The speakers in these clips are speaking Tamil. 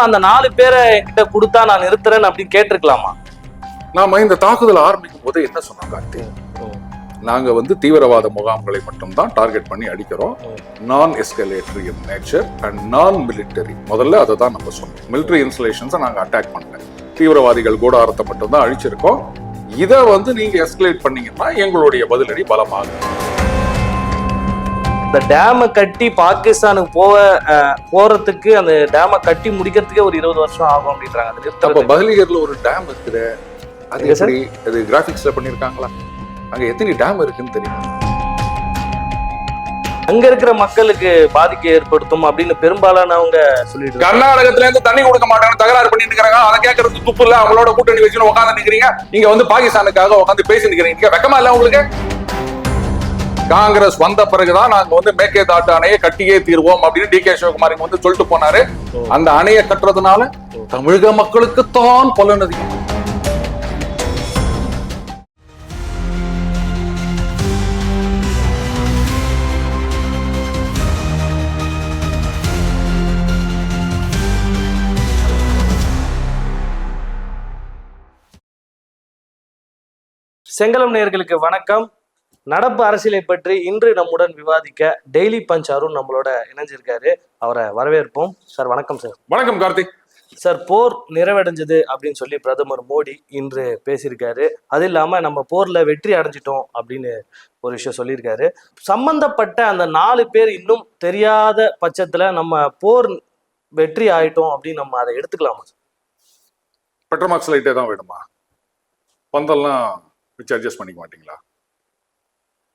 பேசாம அந்த நாலு பேரை என்கிட்ட கொடுத்தா நான் நிறுத்துறேன் அப்படின்னு கேட்டிருக்கலாமா? நாம இந்த தாக்குதல் ஆரம்பிக்கும் போது என்ன சொன்னாங்க? கார்த்தி நாங்க வந்து தீவிரவாத முகாம்களை மட்டும்தான் டார்கெட் பண்ணி அடிக்கிறோம். Non escalatory in nature and non military முதல்ல அதை தான் நம்ம சொன்னோம். மிலிட்டரி இன்ஸ்டலேஷன்ஸை நாங்கள் அட்டாக் பண்ணல. தீவிரவாதிகள் கூடாரத்தை மட்டும்தான் அழிச்சிருக்கோம். இதை வந்து நீங்க எஸ்கலேட் பண்ணீங்கன்னா எங்களுடைய பதிலடி பலமாகும் இந்த டேமை கட்டி பாகிஸ்தானுக்கு போக அஹ், போறதுக்கு அந்த டேமை கட்டி முடிக்கிறதுக்கே ஒரு இருபது வருஷம் ஆகும் அப்படின்றாங்க. அப்ப. பகலிகர்ல ஒரு டேம் இருக்குது. அது? எப்படி அது கிராபிக்ஸ்ல பண்ணிருக்காங்களா? அங்க எத்தனை டேம் இருக்குன்னு தெரியும்? அங்க இருக்கிற மக்களுக்கு பாதிக்க ஏற்படுத்தும் அப்படின்னு பெரும்பாலானவங்க சொல்லிட்டு. கர்நாடகத்துல இருந்து தண்ணி கொடுக்க மாட்டாங்க தகராறு பண்ணிட்டு இருக்காங்க அதை கேட்கறதுக்கு துப்பு இல்ல. அவங்களோட கூட்டணி வச்சுன்னு உட்காந்து நிக்கிறீங்க. நீங்க வந்து பாகிஸ்தானுக்காக உட்காந்து பேசி நிக்கிறீங்க. வெக்கமா இல்ல உங்களுக்கு? காங்கிரஸ் வந்த பிறகுதான் நாங்க வந்து மேகேதாட்டு அணையை கட்டியே தீர்வோம் அப்படின்னு டி கே சிவகுமார் இங்க வந்து சொல்லிட்டு போனாரு. அந்த அணையை கட்டுறதுனால தமிழக மக்களுக்கு தான் பலனதி. செங்கலம் நேயர்களுக்கு வணக்கம். நடப்பு அரசியலை பற்றி இன்று நம்முடன் விவாதிக்க டெய்லி பஞ்ச் அருண் நம்மளோட இணைஞ்சிருக்காரு. அவரை வரவேற்போம். சார் வணக்கம் சார். வணக்கம் கார்த்திக் சார் போர் நிறைவடைஞ்சது அப்படின்னு சொல்லி பிரதமர் மோடி இன்று பேசியிருக்காரு. அது இல்லாம நம்ம போர்ல வெற்றி அடைஞ்சிட்டோம் அப்படின்னு ஒரு விஷயம் சொல்லியிருக்காரு. சம்பந்தப்பட்ட அந்த நாலு பேர் இன்னும் தெரியாத பட்சத்துல நம்ம போர் வெற்றி ஆயிட்டோம் அப்படின்னு நம்ம அதை எடுத்துக்கலாமா? பெட்ரோமாக்ஸ் லைட்டே தான் வேணுமா? பந்தெல்லாம் வச்சு அட்ஜஸ்ட் பண்ணிக்க மாட்டீங்களா?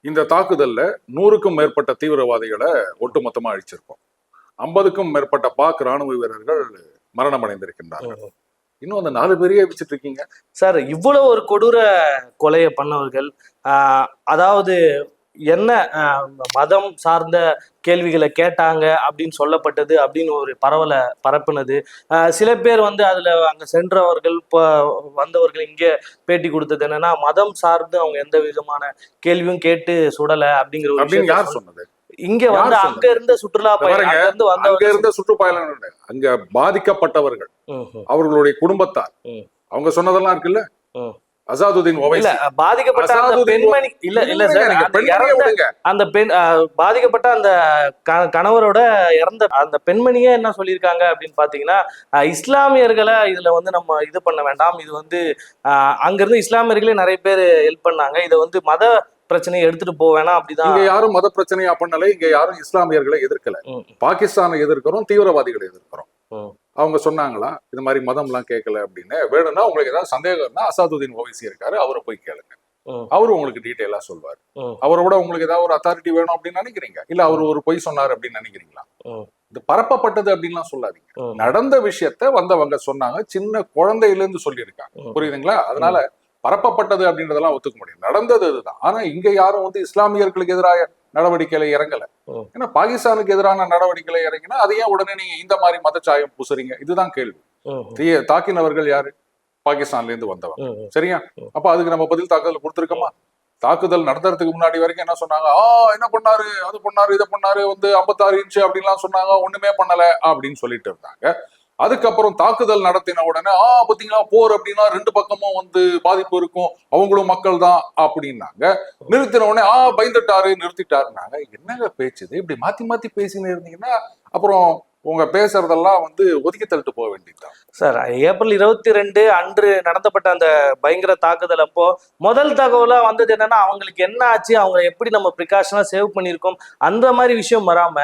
இந்த தாக்குதல்ல நூறுக்கும் மேற்பட்ட தீவிரவாதிகளை ஒட்டுமொத்தமா அழிச்சிருக்கோம். ஐம்பதுக்கும் மேற்பட்ட பாக் ராணுவ வீரர்கள் மரணம் அடைந்திருக்கின்றார்கள் இன்னும் அந்த நாலு பேரையே வச்சுட்டு இருக்கீங்க? சார் இவ்வளவு ஒரு கொடூர கொலையை பண்ணவர்கள் அதாவது என்ன மதம் சார்ந்த கேள்விகளை கேட்டாங்க அப்படின்னு சொல்லப்பட்டது அப்படின்னு ஒரு பரவலை பரப்புனது சில பேர் வந்து அதுல அங்க சென்றவர்கள் இப்போ வந்தவர்கள் இங்கே பேட்டி கொடுத்தது என்னன்னா மதம் சார்ந்து அவங்க எந்த விதமான கேள்வியும் கேட்டு சுடல அப்படிங்கிற ஒரு யார் சொன்னது இங்க வந்து? அங்க இருந்த சுற்றுலா பயணிகள் அங்க இருந்த சுற்றுப்பயணம் அங்க பாதிக்கப்பட்டவர்கள் அவர்களுடைய குடும்பத்தார். அவங்க சொன்னதெல்லாம் இருக்குல்ல. அசாதுதீன் இல்ல ஒவைசி பாதிக்கப்பட்ட அந்த பெண்மணி இல்ல இல்ல சார் அந்த பெண் பாதிக்கப்பட்ட அந்த கணவரோட இறந்த அந்த பெண்மணியே என்ன சொல்லியிருக்காங்க அப்படின்னு பாத்தீங்கன்னா இஸ்லாமியர்களை இதுல வந்து நம்ம இது பண்ண வேண்டாம். இது வந்து அங்கிருந்து இஸ்லாமியர்களே நிறைய பேர் ஹெல்ப் பண்ணாங்க. இதை வந்து மத பிரச்சனையை எடுத்துட்டு போக வேணாம் அப்படிதான். இங்க யாரும் மத பிரச்சனையா பண்ணல இங்க யாரும் இஸ்லாமியர்களை எதிர்க்கல. பாகிஸ்தானை எதிர்க்கிறோம் தீவிரவாதிகளை எதிர்க்கிறோம். அவங்க சொன்னாங்களா இது மாதிரி மதம்லாம் கேட்கல அப்படின்னு. வேணும்னா உங்களுக்கு ஏதாவது சந்தேகம்னா அசாதுதீன் ஓவைசி இருக்காரு அவரை போய் கேளுங்க. அவரு உங்களுக்கு டீட்டெயிலா சொல்வார். அவரோட உங்களுக்கு ஏதாவது ஒரு அத்தாரிட்டி வேணும் அப்படின்னு நினைக்கிறீங்க? இல்ல அவர் ஒரு பொய் சொன்னார் அப்படின்னு நினைக்கிறீங்களா. இது பரப்பப்பட்டது அப்படின்லாம் சொல்லாதீங்க. நடந்த விஷயத்த வந்தவங்க சொன்னாங்க சின்ன குழந்தையில இருந்து சொல்லியிருக்காங்க. புரியுதுங்களா? அதனால பரப்பப்பட்டது அப்படின்றதெல்லாம் ஒத்துக்க முடியும் நடந்தது இதுதான். ஆனா இங்க யாரும் வந்து இஸ்லாமியர்களுக்கு எதிராக நடவடிக்கையில இறங்கல. ஏன்னா பாகிஸ்தானுக்கு எதிரான நடவடிக்கையில இறங்கினா அதை ஏன் உடனே நீங்க இந்த மாதிரி மதச்சாயம் பூசுறீங்க. இதுதான் கேள்வி. தீய தாக்கினவர்கள் யாரு? பாகிஸ்தான்ல இருந்து வந்தவங்க. சரியா? அப்ப அதுக்கு நம்ம பதில் தாக்குதல் கொடுத்துருக்கோமா? தாக்குதல் நடத்துறதுக்கு முன்னாடி வரைக்கும் என்ன சொன்னாங்க? ஆ என்ன பண்ணாரு? அது பண்ணாரு இதை பண்ணாரு வந்து ஐம்பத்தாறு இன்ச்சு அப்படின்லாம் சொன்னாங்க. ஒண்ணுமே பண்ணல அப்படின்னு சொல்லிட்டு இருந்தாங்க. அதுக்கப்புறம் தாக்குதல் நடத்தின உடனே ஆ பாத்தீங்களா போர் அப்படின்னா ரெண்டு பக்கமும் வந்து பாதிப்பு இருக்கும் அவங்களும் மக்கள் தான் அப்படின்னாங்க. நிறுத்தின உடனே ஆ பயந்துட்டாரு நிறுத்திட்டாருனாங்க என்னங்க பேச்சுது இப்படி மாத்தி மாத்தி பேசின்னு இருந்தீங்கன்னா அப்புறம் உங்க பேசுறதெல்லாம் வந்து ஒதுக்கி தள்ளிட்டு போக வேண்டியதுதான். சார் ஏப்ரல் இருபத்தி ரெண்டு அன்று நடத்தப்பட்ட அந்த பயங்கர தாக்குதல் அப்போ முதல் தகவலா வந்தது என்னன்னா அவங்களுக்கு என்ன ஆச்சு அவங்க எப்படி நம்ம ப்ரிகாஷனா சேவ் பண்ணியிருக்கோம் அந்த மாதிரி விஷயம் வராம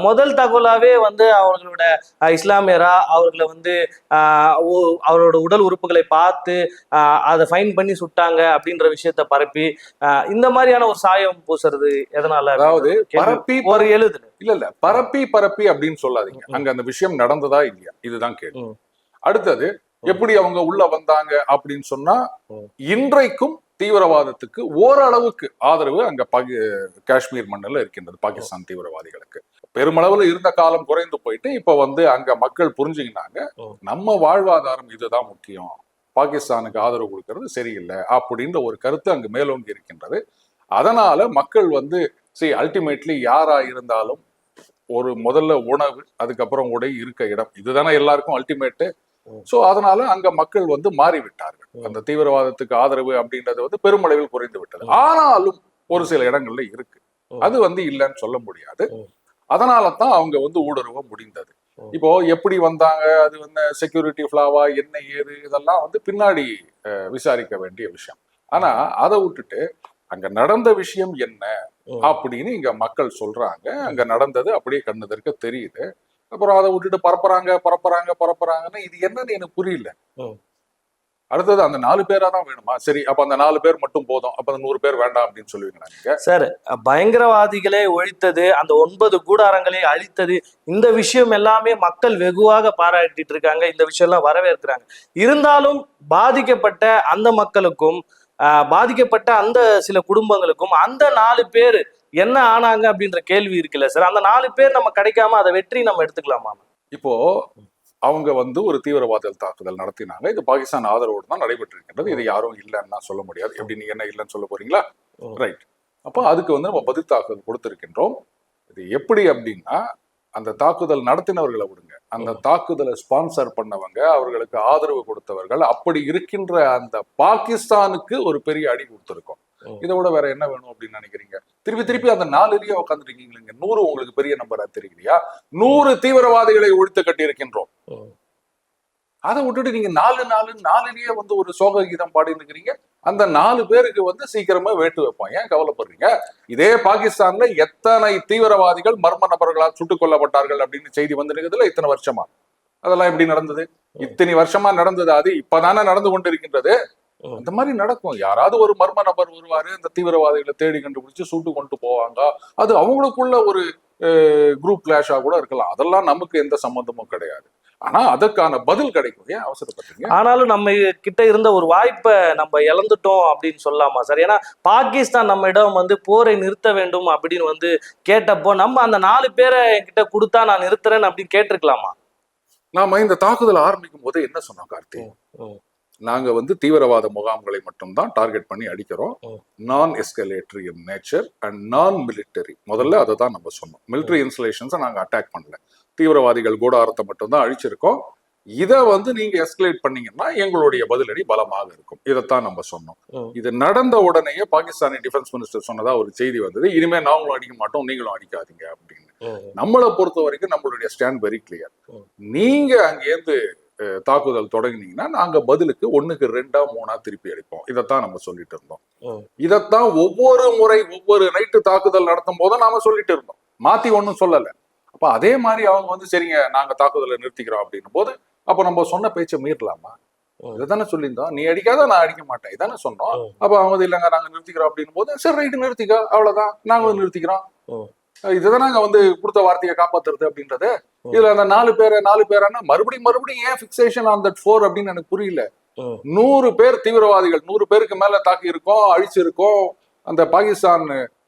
முதல் தகவலாவே வந்து அவர்களோட இஸ்லாமியரா அவர்களை வந்து அவரோட உடல் உறுப்புகளை பார்த்து அதை ஃபைன் பண்ணி சுட்டாங்க அப்படின்ற விஷயத்த பரப்பி இந்த மாதிரியான ஒரு சாயம் பூசுறது எதனால அதாவது ஒரு எழுது இல்ல இல்ல. பரப்பி பரப்பி அப்படின்னு சொல்லாதீங்க. அங்க அந்த விஷயம் நடந்ததா இல்லையா? இதுதான் கேள்வி. அடுத்தது எப்படி அவங்க உள்ள வந்தாங்க அப்படின்னு சொன்னா. இன்றைக்கும் தீவிரவாதத்துக்கு ஓரளவுக்கு ஆதரவு அங்க பாகி காஷ்மீர் மண்ணில் இருக்கின்றது பாகிஸ்தான் தீவிரவாதிகளுக்கு. பெருமளவுல இருந்த காலம் குறைந்து போயிட்டு இப்ப வந்து அங்க மக்கள் புரிஞ்சுக்கினாங்க. நம்ம வாழ்வாதாரம் இதுதான் முக்கியம். பாகிஸ்தானுக்கு ஆதரவு கொடுக்கறது சரியில்லை அப்படின்ற ஒரு கருத்து அங்கு மேலோங்கி இருக்கின்றது. அதனால மக்கள் வந்து சரி அல்டிமேட்லி யாரா இருந்தாலும் ஒரு முதல்ல உணவு அதுக்கப்புறம் உடை இருக்க இடம் இதுதானே எல்லாருக்கும் அல்டிமேட்டு. சோ அதனால அங்க மக்கள் வந்து மாறிவிட்டார்கள். அந்த தீவிரவாதத்துக்கு ஆதரவு அப்படின்றது வந்து பெருமளவில் குறைந்து விட்டது ஆனாலும் ஒரு சில இடங்கள்ல இருக்கு. அது வந்து இல்லைன்னு சொல்ல முடியாது. அதனால தான் அவங்க வந்து ஊடுருவ முடிந்தது. இப்போ எப்படி வந்தாங்க அது வந்து செக்யூரிட்டி ஃபிளாவா என்ன ஏது இதெல்லாம் வந்து பின்னாடி விசாரிக்க வேண்டிய விஷயம் ஆனா அதை விட்டுட்டு அங்க நடந்த விஷயம் என்ன. அப்படின்னு இங்க மக்கள் சொல்றாங்க. அங்க நடந்தது அப்படியே கண்ணுதற்கு தெரியுது. அப்புறம் அதை விட்டுட்டு பரப்புறாங்க பரப்புறாங்க பரப்புறாங்கன்னு இது என்னன்னு எனக்கு புரியல. அடுத்தது அந்த நாலு பேரா தான் வேணுமா? சரி அப்ப அந்த நாலு பேர் மட்டும் போதும். அப்ப அந்த நூறு பேர் வேண்டாம் அப்படின்னு சொல்லுவீங்களா நீங்க? சார் பயங்கரவாதிகளை ஒழித்தது அந்த ஒன்பது கூடாரங்களை அழித்தது இந்த விஷயம் எல்லாமே மக்கள் வெகுவாக பாராட்டிட்டு இருக்காங்க. இந்த விஷயம் எல்லாம் வரவேற்கிறாங்க. இருந்தாலும் பாதிக்கப்பட்ட அந்த மக்களுக்கும் பாதிக்கப்பட்ட அந்த சில குடும்பங்களுக்கும் அந்த நாலு பேர் என்ன ஆனாங்க அப்படின்ற கேள்வி இருக்குல்ல சார். அந்த நாலு பேர் நம்ம கிடைக்காம அதை வெற்றி நம்ம எடுத்துக்கலாமா? இப்போ அவங்க வந்து ஒரு தீவிரவாத தாக்குதல் நடத்தினாங்க. இது பாகிஸ்தான் ஆதரவோடு தான் நடைபெற்றிருக்கின்றது. இது யாரும் இல்லைன்னு நான் சொல்ல முடியாது. எப்படி நீங்க என்ன இல்லைன்னு சொல்ல போறீங்களா. ரைட் அப்போ அதுக்கு வந்து நம்ம பதில் தாக்குதல் கொடுத்திருக்கின்றோம். இது எப்படி அப்படின்னா அந்த தாக்குதல் நடத்தினவர்களை விடுங்க. அந்த தாக்குதலை ஸ்பான்சர் பண்ணவங்க அவர்களுக்கு ஆதரவு கொடுத்தவர்கள் அப்படி இருக்கின்ற அந்த பாகிஸ்தானுக்கு ஒரு பெரிய அடி கொடுத்திருக்கோம். இதை விட வேற என்ன வேணும் அப்படின்னு நினைக்கிறீங்க? திருப்பி திருப்பி அந்த நாலுலயே உட்காந்துருக்கீங்க நூறு உங்களுக்கு பெரிய நம்பரா தெரியலையா நூறு தீவிரவாதிகளை ஒழித்து கட்டி இருக்கின்றோம். அதை விட்டுட்டு நீங்க நாலு நாலு நாலுலயே வந்து ஒரு சோக கீதம் பாடிட்டு இருக்கிறீங்க அந்த நாலு பேருக்கு வந்து சீக்கிரமா வேட்டு வைப்பான். ஏன் கவலைப்படுறீங்க? இதே பாகிஸ்தான்ல எத்தனை தீவிரவாதிகள் மர்ம நபர்களால் சுட்டுக் கொல்லப்பட்டார்கள் அப்படின்னு செய்தி வந்திருக்குதுல இத்தனை வருஷமா? அதெல்லாம் எப்படி நடந்தது? இத்தனை வருஷமா நடந்தது அது இப்பதானே நடந்து கொண்டிருக்கின்றது. அந்த மாதிரி நடக்கும். யாராவது ஒரு மர்ம நபர் வருவாரு அந்த தீவிரவாதிகளை தேடி கண்டுபிடிச்சு சுட்டு கொண்டு போவாங்க. அது அவங்களுக்குள்ள ஒரு குரூப் கிளாஷா கூட இருக்கலாம். அதெல்லாம் நமக்கு எந்த சம்பந்தமும் கிடையாது. ஆனா அதற்கான பதில் கிடைக்கும். ஏன் அவசரப்பட்டீங்க? ஆனாலும் நம்ம கிட்ட இருந்த ஒரு வாய்ப்பை நம்ம இழந்துட்டோம் அப்படின்னு சொல்லலாமா சார்? ஏன்னா பாகிஸ்தான் நம்ம இடம் வந்து போரை நிறுத்த வேண்டும் அப்படின்னு வந்து கேட்டப்போ நம்ம அந்த நாலு பேரை என்கிட்ட கொடுத்தா நான் நிறுத்துறேன் அப்படின்னு கேட்டிருக்கலாமா? நாம இந்த தாக்குதல் ஆரம்பிக்கும் போது என்ன சொன்னோம் கார்த்தி. நாங்க வந்து தீவிரவாத முகாம்களை மட்டும்தான் டார்கெட் பண்ணி அடிக்கிறோம். Non escalatory in nature and non military முதல்ல அதை தான் நம்ம சொன்னோம். மிலிட்டரி இன்ஸ்டலேஷன்ஸை நாங்க அட்டாக் பண்ணல. தீவிரவாதிகள் கூடாரத்தை மட்டும்தான் அழிச்சிருக்கோம். இதை வந்து நீங்க எஸ்கலேட் பண்ணீங்கன்னா எங்களுடைய பதிலடி பலமாக இருக்கும். இதைத்தான் நம்ம சொன்னோம். இது நடந்த உடனேயே பாகிஸ்தானி டிஃபென்ஸ் மினிஸ்டர் சொன்னதா ஒரு செய்தி வந்தது. இனிமே நாங்களும் அடிக்க மாட்டோம் நீங்களும் அடிக்காதீங்க அப்படின்னு. நம்மளை பொறுத்த வரைக்கும் நம்மளுடைய ஸ்டாண்ட் வெரி கிளியர். நீங்க அங்கேருந்து தாக்குதல் தொடங்கினீங்கன்னா நாங்க பதிலுக்கு ஒண்ணுக்கு ரெண்டா மூணா திருப்பி அடிப்போம் இதைத்தான் நம்ம சொல்லிட்டு இருந்தோம். இதைத்தான் ஒவ்வொரு முறை ஒவ்வொரு நைட்டு தாக்குதல் நடத்தும் போதும் நாம சொல்லிட்டு இருந்தோம். மாத்தி ஒண்ணும் சொல்லல. அப்ப அதே மாதிரி அவங்க வந்து சரிங்க நாங்க தாக்குதலை நிறுத்திக்கிறோம் அப்படின்னும் போது அப்ப நம்ம சொன்ன பேச்சை மீறலாமா ம். இதைத்தானே சொல்லியிருந்தோம் நீ அடிக்காத நான் அடிக்க மாட்டேன் இதானே சொன்னோம். அப்ப அவங்க வந்து இல்லைங்க நாங்க நிறுத்திக்கிறோம் அப்படின்னும் போது சரி ரைட்டு நிறுத்திக்க அவ்வளவுதான் நாங்களும் நிறுத்திக்கிறோம். இதுதான் நாங்க வந்து கொடுத்த வார்த்தையை காப்பாத்துறது அப்படின்றது. இதுல அந்த நாலு பேரை நாலு பேரானா மறுபடியும் மறுபடியும் ஏன் பிக்சேஷன் ஆன் தட் ஃபோர் அப்படின்னு எனக்கு புரியல. நூறு பேர் தீவிரவாதிகள் நூறு பேருக்கு மேல தாக்கி இருக்கோம் அழிச்சிருக்கோம் அந்த பாகிஸ்தான்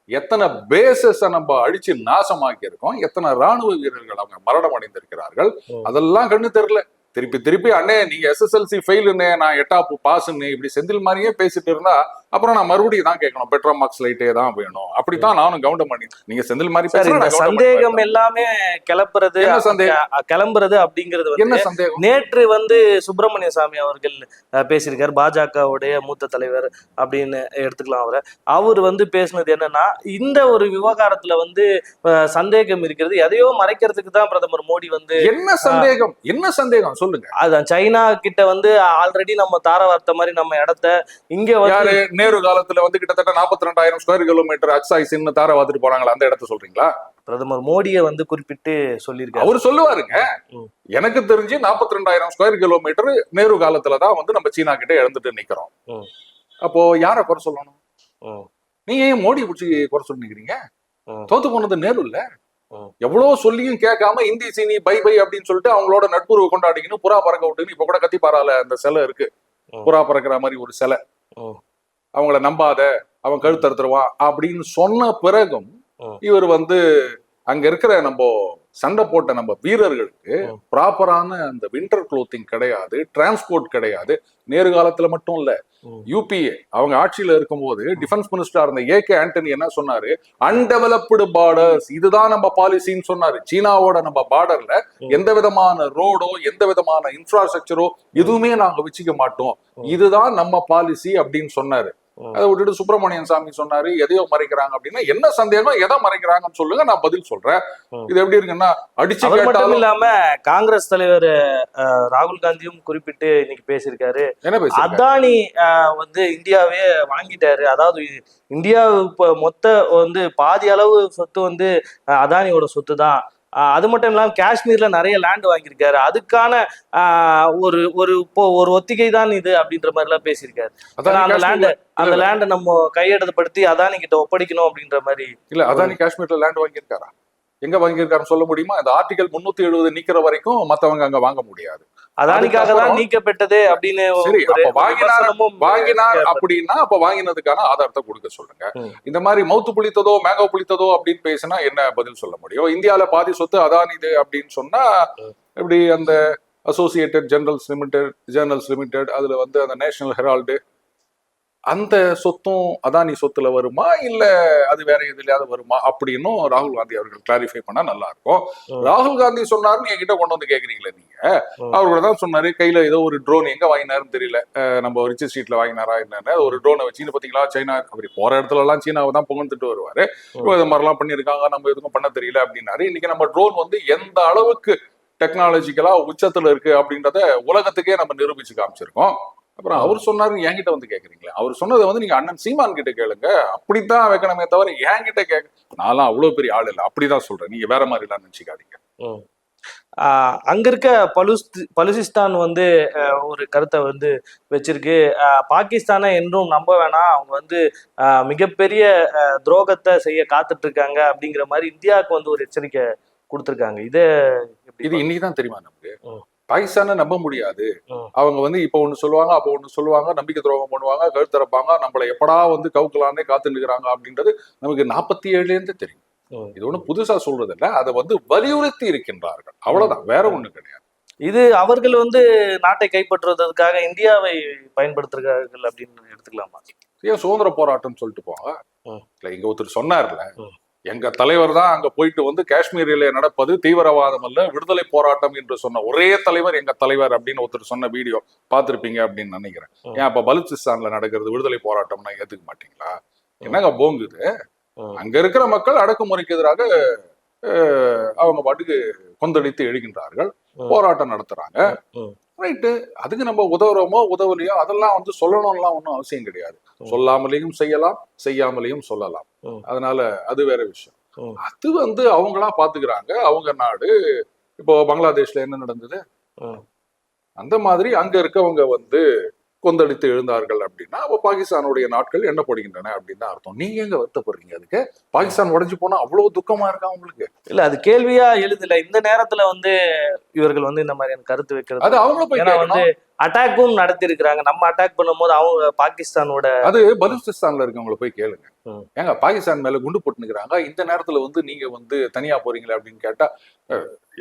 எத்தனை பேசஸ நம்ம அழிச்சு நாசமாக்கி இருக்கோம் எத்தனை ராணுவ வீரர்கள் அவங்க மரணம் அடைந்திருக்கிறார்கள். அதெல்லாம் கண்ணு தெரியல திருப்பி திருப்பி அண்ணே நீங்க எஸ்எஸ்எல்சி ஃபெயிலுன்னு நான் எட்டாப்பு பாஸ்ன்னு இப்படி செந்தில் மாதிரியே பேசிட்டு இருந்தா அப்புறம் நான் மறுபடியும் தான் கேட்கணும். பெட்ரோ மார்க்ஸ் லைட்டே தான் வேணும். அப்படித்தான் நானும் கவுண்டம் பண்ணி நீங்க செந்தில் மாதிரி சந்தேகம் எல்லாமே கிளப்புறது கிளம்புறது அப்படிங்கிறது என்ன சந்தேகம்? நேற்று வந்து சுப்பிரமணிய சாமி அவர்கள் பேசியிருக்காரு. பாஜகவுடைய மூத்த தலைவர் அப்படின்னு எடுத்துக்கலாம் அவரை. அவர் வந்து பேசினது என்னன்னா இந்த ஒரு விவகாரத்துல வந்து சந்தேகம் இருக்கிறது. எதையோ மறைக்கிறதுக்கு தான் பிரதமர் மோடி வந்து என்ன சந்தேகம்? என்ன சந்தேகம்? சொல்லுங்க. அதான் சைனா கிட்ட வந்து ஆல்ரெடி நம்ம தார வார்த்தை மாதிரி நம்ம இடத்த இங்க வந்து நேரு காலத்துல வந்து கிட்டத்தட்ட நாற்பத்தி ரெண்டாயிரம் ஸ்கொயர் கிலோமீட்டர் அக்ஸாய்ஸ் இன்னும் தார வாத்துட்டு போறாங்களா அந்த இடத்த சொல்றீங்களா பிரதமர் மோடியை வந்து குறிப்பிட்டு சொல்லியிருக்காரு அவர் சொல்லுவாருங்க. எனக்கு தெரிஞ்சு நாற்பத்தி ரெண்டாயிரம் ஸ்கொயர் கிலோமீட்டர் நேரு காலத்துல தான் வந்து நம்ம சீனா கிட்ட இழந்துட்டு நிக்கிறோம். அப்போ யார குறை சொல்லணும் நீங்க ஏன் மோடி பிடிச்சி குறை சொல்லிக்கிறீங்க ம். தோத்து போனது நேரு இல்ல. எவ்வளவு சொல்லியும் கேட்காம இந்தி சீனி பை பை அப்படின்னு சொல்லிட்டு அவங்களோட நட்புறவு கொண்டாடிக்கணும் புறா பறக்க விட்டுன்னு இப்ப கூட கத்திப்பாரால அந்த சிலை இருக்கு. புறா பறக்கிற மாதிரி ஒரு சிலை. அவங்கள நம்பாத அவன் கழுத்தறுத்துருவான் அப்படின்னு சொன்ன பிறகும். இவர் வந்து அங்க இருக்கிற நம்ம சண்டை போட்ட நம்ம வீரர்களுக்கு. ப்ராப்பரான அந்த வின்டர் க்ளோத்திங் கிடையாது டிரான்ஸ்போர்ட் கிடையாது நேரு காலத்துல மட்டும் இல்ல. யூபிஏ அவங்க ஆட்சியில இருக்கும்போது டிஃபென்ஸ் மினிஸ்டரா இருந்த ஏ கே ஆண்டனி என்ன சொன்னாரு அன்டெவலப்டு பார்டர்ஸ் இதுதான் நம்ம பாலிசின்னு சொன்னாரு சீனாவோட நம்ம பார்டர்ல. எந்த விதமான ரோடோ எந்த விதமான இன்ஃப்ராஸ்ட்ரக்சரோ எதுவுமே நாங்க வச்சுக்க மாட்டோம். இதுதான் நம்ம பாலிசி அப்படின்னு சொன்னாரு. அதை விட்டுட்டு சுப்பிரமணியன் சாமி சொன்னாரு எதையோ மறைக்கிறாங்க அப்படின்னா என்ன சந்தேகம் எதை மறைக்கிறாங்கன்னு சொல்லுங்க நான் பதில் சொல்றேன். இது எப்படி இருக்குன்னா அடிச்சு மட்டும் இல்லாம காங்கிரஸ் தலைவர் ராகுல் காந்தியும் குறிப்பிட்டு இன்னைக்கு பேசியிருக்காரு. அதானி வந்து இந்தியாவே வாங்கிட்டாரு. அதாவது இந்தியா இப்ப மொத்த வந்து பாதி அளவு சொத்து வந்து அதானியோட சொத்து தான் அது மட்டும் இல்லாம காஷ்மீர்ல நிறைய லேண்ட் வாங்கியிருக்காரு. அதுக்கான ஒரு ஒரு இப்போ ஒரு ஒத்திகை தான் இது அப்படின்ற மாதிரி எல்லாம் பேசியிருக்காரு அந்த லேண்ட் அந்த லேண்டை நம்ம கையெழுத்தப்படுத்தி அதானி கிட்ட ஒப்படைக்கணும் அப்படின்ற மாதிரி இல்ல அதானி காஷ்மீர்ல லேண்ட் வாங்கியிருக்காரா? எங்க வாங்கியிருக்காருன்னு சொல்ல முடியுமா? இந்த ஆர்டிகல் முன்னூத்தி எழுபது நீக்கிற வரைக்கும் மத்தவங்க அங்க வாங்க முடியாது. அதானிக்காக தான் நீக்கப்பட்டது அப்படின்னு வாங்கினார். அப்படின்னா அப்ப வாங்கினதுக்கான ஆதாரத்தை கொடுக்க சொல்லுங்க. இந்த மாதிரி மவுத்து புளித்ததோ மேங்கோ புளித்ததோ அப்படின்னு பேசினா என்ன பதில் சொல்ல முடியும் இந்தியால பாதி சொத்து அதானிது அப்படின்னு சொன்னா. இப்படி அந்த associated journals limited journals limited அதுல வந்து அந்த நேஷனல் ஹெரால்டு அந்த சொத்தும் அதானி சொத்துல வருமா? இல்ல அது வேற எதுலயாவது வருமா? அப்படின்னும் ராகுல் காந்தி அவர்கள் கிளாரிஃபை பண்ணா நல்லா இருக்கும். ராகுல் காந்தி சொன்னாருன்னு என்கிட்ட கொண்டு வந்து கேக்குறீங்களே நீங்க. அவர் கூட தான் சொன்னாரு கையில ஏதோ ஒரு ட்ரோன் எங்க வாங்கினாருன்னு தெரியல. நம்ம ரிச்சி ஸ்ட்ரீட்ல வாங்கினாரா என்னன்னு. ஒரு ட்ரோனை வச்சு பாத்தீங்களா சைனா அப்படி போற இடத்துல எல்லாம் சீனாவை தான் புகழ்ந்துட்டு வருவாரு. இது மாதிரிலாம் பண்ணியிருக்காங்க நம்ம எதுவும் பண்ண தெரியல அப்படின்னாரு. இன்னைக்கு நம்ம ட்ரோன் வந்து எந்த அளவுக்கு டெக்னாலஜிக்கலா உச்சத்துல இருக்கு அப்படின்றத உலகத்துக்கே நம்ம நிரூபிச்சு காமிச்சிருக்கோம். அப்புறம் அவர் சொன்னாருன்னு என்கிட்ட வந்து கேக்குறீங்களே. அவர் சொன்னதை வந்து நீங்க அண்ணன் சீமான் கிட்ட கேளுங்க. அப்படித்தான் வைக்கணுமே தவிர என்கிட்ட கேட்க நான்லாம் அவ்வளவு பெரிய ஆள் இல்லை. அப்படிதான் சொல்றேன். நீங்க வேற மாதிரி எல்லாம் நினைச்சுக்காதீங்க அங்க இருக்க பலுஸ் பலுசிஸ்தான் வந்து ஒரு கருத்தை வந்து வச்சிருக்கு. பாகிஸ்தானை என்றும் நம்ப வேணாம். அவங்க வந்து மிகப்பெரிய துரோகத்தை செய்ய காத்துட்டு இருக்காங்க அப்படிங்கிற மாதிரி இந்தியாவுக்கு வந்து ஒரு எச்சரிக்கை கொடுத்துருக்காங்க. இது இது இன்னைக்கு தான் தெரியுமா நமக்கு. பாகிஸ்தானை நம்ப முடியாது. அவங்க வந்து இப்ப ஒண்ணு சொல்லுவாங்க அப்ப ஒண்ணு சொல்லுவாங்க நம்பிக்கை துரோகம் பண்ணுவாங்க கழுத்தரப்பாங்க நம்மளை எப்படா வந்து கவுக்கலான்னே காத்து நிற்கிறாங்க அப்படின்றது நமக்கு நாற்பத்தி ஏழுல இருந்து தெரியும். இது ஒண்ணும் புதுசா சொல்றது இல்ல அதை வந்து வலியுறுத்தி இருக்கின்றார்கள். அவ்வளவுதான். வேற ஒண்ணு கிடையாது. இது அவர்கள் வந்து நாட்டை கைப்பற்றுவதற்காக இந்தியாவை பயன்படுத்துகிறார்கள் அப்படின்னு எடுத்துக்கலாமா? ஏன் சுதந்திர போராட்டம் சொல்லிட்டு போங்க. ம். இல்ல இங்க ஒருத்தர் சொன்னார்ல. எங்க தலைவர் தான் அங்க போயிட்டு வந்து காஷ்மீரிலே நடப்பது தீவிரவாதம் அல்ல விடுதலை போராட்டம் என்று சொன்ன ஒரே தலைவர் எங்க தலைவர் அப்படின்னு ஒருத்தர் சொன்ன வீடியோ பார்த்திருப்பீங்க அப்படின்னு நினைக்கிறேன். ஏன் அப்ப பலுச்சிஸ்தான்ல நடக்கிறது விடுதலை போராட்டம்னா ஏத்துக்க மாட்டீங்களா என்னங்க போங்குது. அங்க இருக்கிற மக்கள் அடக்குமுறைக்கு எதிராக அவங்க பாட்டுக்கு கொந்தளித்து எழுகின்றார்கள். போராட்டம் நடத்துறாங்க. ரைட்டு அதுக்கு நம்ம உதவுறோமோ உதவலையோ அதெல்லாம் வந்து சொல்லணும்லாம் ஒன்றும் அவசியம் கிடையாது. சொல்லாமலேயும் செய்யலாம் செய்யாமலேயும் சொல்லலாம். அதனால அது வேற விஷயம். அது வந்து அவங்களா பாத்துக்கிறாங்க அவங்க நாடு இப்போ பங்களாதேஷ்ல என்ன நடந்தது. அந்த மாதிரி அங்க இருக்கவங்க வந்து கொந்தளித்து எழுந்தார்கள் அப்படின்னா அப்போ பாகிஸ்தானுடைய நாட்கள் எண்ணப்படுகின்றன அப்படின்னு தான் அர்த்தம். நீங்க எங்க வருத்தப்படுறீங்க அதுக்கு? பாகிஸ்தான் உடைஞ்சு போனா அவ்வளவு துக்கமா இருக்கா உங்களுக்கு? இல்ல அது கேள்வியா எழுதல. இந்த நேரத்துல வந்து இவர்கள் வந்து இந்த மாதிரியான கருத்து வைக்கிறது அது அவங்கள போய் ஏன்னா கேட்கணும். வந்து அட்டாக்கும் நடத்தி இருக்கிறாங்க நம்ம அட்டாக் பண்ணும்போது அவங்க பாகிஸ்தானோட அது பலூச்சிஸ்தான்ல இருக்கவங்கள போய் கேளுங்க. ஏங்க பாகிஸ்தான் மேல குண்டு போட்டுனுக்குறாங்க இந்த நேரத்துல வந்து நீங்க வந்து தனியா போறீங்களா அப்படின்னு கேட்டா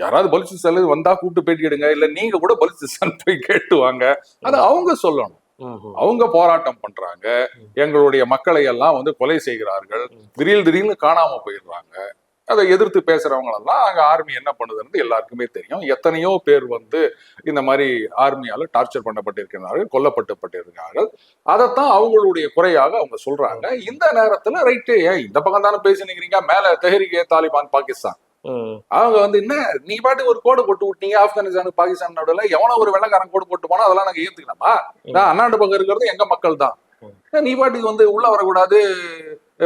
யாராவது பலூச்சிஸ்தான்ல வந்தா கூப்பிட்டு பேட்டி எடுங்க. இல்ல நீங்க கூட பலூச்சிஸ்தான் போய் கேட்டு வாங்க. அது அவங்க சொல்லணும். அவங்க போராட்டம் பண்றாங்க. எங்களுடைய மக்களை எல்லாம் வந்து கொலை செய்கிறார்கள். திடீர் திடீர்னு காணாம போயிடுறாங்க. அதை எதிர்த்து பேசுறவங்க எல்லாம் அங்க ஆர்மி என்ன பண்ணுதுன்னு எல்லாருக்குமே தெரியும். எத்தனையோ பேர் வந்து இந்த மாதிரி ஆர்மியால டார்ச்சர் பண்ணப்பட்டிருக்கிறார்கள் கொல்லப்பட்டுப்பட்டிருக்கிறார்கள். அதைத்தான் அவங்களுடைய குறையாக அவங்க சொல்றாங்க. இந்த நேரத்துல ரைட்டு ஏன் இந்த பக்கம் தானே பேசினுக்கிறீங்க மேல தெஹரிகே தாலிபான் பாகிஸ்தான். அவங்க வந்து என்ன நீ பாட்டுக்கு ஒரு கோடு போட்டு விட்டீங்க ஆப்கானிஸ்தான் பாகிஸ்தான் நடுவில் எவனோ ஒரு வெள்ளக்காரன் கோடு போட்டு போனா அதெல்லாம் நாங்க ஏத்துக்கலாமா? அண்ணாண்டு பக்கம் இருக்கிறது எங்க மக்கள் தான். நீ பாட்டுக்கு வந்து உள்ள வரக்கூடாது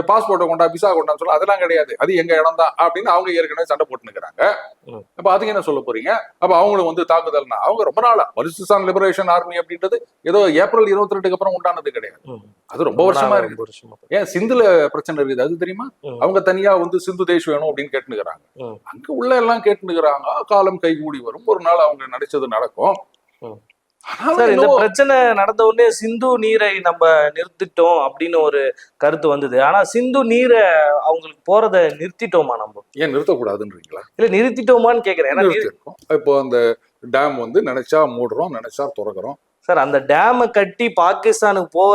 பாஸ்போர்ட்டை கொண்டா விசா கொண்டான்னு சொல்ல அதெல்லாம் கிடையாது. அது எங்க இடம் தான் அப்படின்னு அவங்க ஏற்கனவே சண்டை போட்டு நிக்கிறாங்க ம். அப்ப அதுக்கு என்ன சொல்ல போறீங்க? அப்ப அவங்களும் வந்து தாக்குதல்னா அவங்க ரொம்ப நாளா பலுச்சிஸ்தான் லிபரேஷன் ஆர்மி அப்படின்றது ஏதோ ஏப்ரல் இருபத்தி ரெண்டுக்கு அப்புறம் உண்டானது கிடையாது. அது ரொம்ப வருஷமா இருக்கு. ஏன் சிந்துல பிரச்சனை இருக்குது அது தெரியுமா. அவங்க தனியா வந்து சிந்து தேஷ் வேணும் அப்படின்னு கேட்டுனுக்குறாங்க. அங்க உள்ள எல்லாம் கேட்டுனுக்குறாங்க காலம் கைகூடி வரும். ஒரு நாள் அவங்க நினைச்சது நடக்கும். சார் இந்த பிரச்சனை நடந்த உடனே சிந்து நீரை நம்ம நிறுத்திட்டோம் அப்படின்னு ஒரு கருத்து வந்தது. ஆனா சிந்து நீரை அவங்களுக்கு போறத நிறுத்திட்டோமா நம்ம? ஏன் நிறுத்தக்கூடாதுன்றீங்களா? இல்ல நிறுத்திட்டோமான்னு கேக்குறேன். ஏன்னா இப்போ அந்த டேம் வந்து நினைச்சா மூடுறோம் நினைச்சா திறக்கிறோம். சார் அந்த டேமை கட்டி பாகிஸ்தானுக்கு போக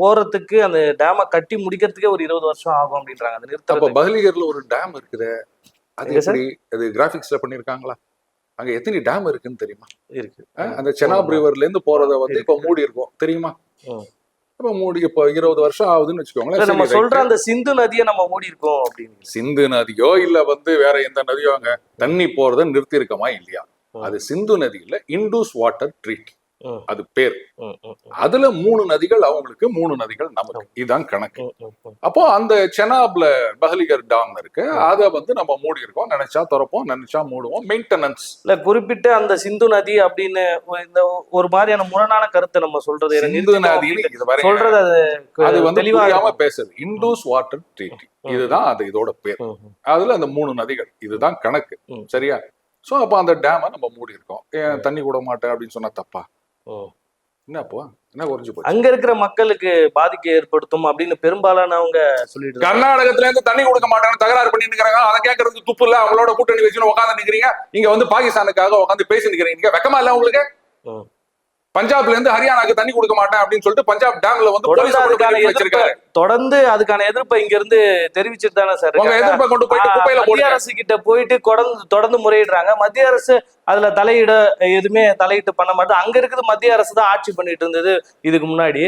போறதுக்கு அந்த டேமை கட்டி முடிக்கிறதுக்கே ஒரு இருபது வருஷம் ஆகும் அப்படின்றாங்க. அந்த அப்ப நிறுத்தம் பஹலிகர்ல ஒரு டேம் இருக்குது. அது? எப்படி? அது கிராபிக்ஸ்ல பண்ணிருக்காங்களா? அங்க எத்தனை டேம் இருக்குன்னு தெரியுமா? இருக்கு. அந்த செனாப் இருந்து போறத வந்து இப்ப மூடி இருக்கும் தெரியுமா. இப்ப மூடி இப்ப இருபது வருஷம் ஆகுதுன்னு வச்சுக்கோங்களேன். நம்ம சொல்ற. அந்த சிந்து நதியை நம்ம மூடி இருக்கோம் அப்படின்னு சிந்து நதியோ இல்ல வந்து வேற எந்த நதியோ அங்க தண்ணி போறத நிறுத்தி இருக்கமா இல்லையா. அது சிந்து நதியில இண்டூஸ் வாட்டர் ட்ரீட். அது பேர். அதுல மூணு நதிகள் அவங்களுக்கு மூணு நதிகள் நமக்கு. இதுதான் கணக்கு. அப்போ அந்த செனாப்ல பஹலிகர் டாம் இருக்கு. அதை வந்து நம்ம மூடி இருக்கோம் நினைச்சா திறப்போம் நினைச்சா மூடுவோம் மெயின்டெனன்ஸ் இல்ல குறிப்பிட்ட அந்த சிந்து நதி அப்படின்னு ஒரு- இந்த ஒரு மாதிரியான முரணான கருத்தை நம்ம சொல்றது இது வரைக்கும் சொல்றது அது வந்து தெளிவா புரியாம இருக்கும். பேசுது. Indus water treaty. இதுதான் அது இதோட பேர். அதுல அந்த மூணு நதிகள். இதுதான் கணக்கு. சரியா? சோ அப்ப அந்த டேமை நம்ம மூடி இருக்கோம் ஏன் தண்ணி விட மாட்டேன் அப்படின்னு சொன்னா தப்பா? ம். என்ன அப்போ என்ன குறைஞ்சு போச்சு அங்க இருக்கிற மக்களுக்கு பாதிக்க ஏற்படுத்தும் அப்படின்னு பெரும்பாலானவங்க சொல்லிட்டு இருக்காங்க. கர்நாடகத்துல இருந்து தண்ணி கொடுக்க மாட்டேன்னு தகராறு பண்ணி நிக்கிறாங்க அதை கேட்கறதுக்கு துப்பு இல்ல அவங்களோட கூட்டணி வச்சுன்னு உட்காந்து நிக்கிறீங்க இங்க வந்து பாகிஸ்தானுக்காக உட்காந்து பேசி நிக்கிறீங்க வெக்கமா இல்ல உங்களுக்கு. பஞ்சாப்ல இருந்து ஹரியானாக்கு தண்ணி கொடுக்க மாட்டேன் அப்படின்னு சொல்லிட்டு பஞ்சாப் டேம்ல வந்து தொடர்ந்து போலீஸ் அதுக்கான எதிர்ப்பை இங்க இருந்து தெரிவிச்சுட்டு தானே சார் உங்க. எதிர்ப்பை கொண்டு போயிட்டு குப்பையில மத்திய அரசு கிட்ட போயிட்டு தொடர்ந்து தொடர்ந்து முறையிடுறாங்க மத்திய அரசு அதுல தலையிட எதுவுமே தலையிட்டு பண்ண மாட்டேன் அங்க இருக்குது மத்திய அரசு தான் ஆட்சி பண்ணிட்டு இருந்தது இதுக்கு முன்னாடி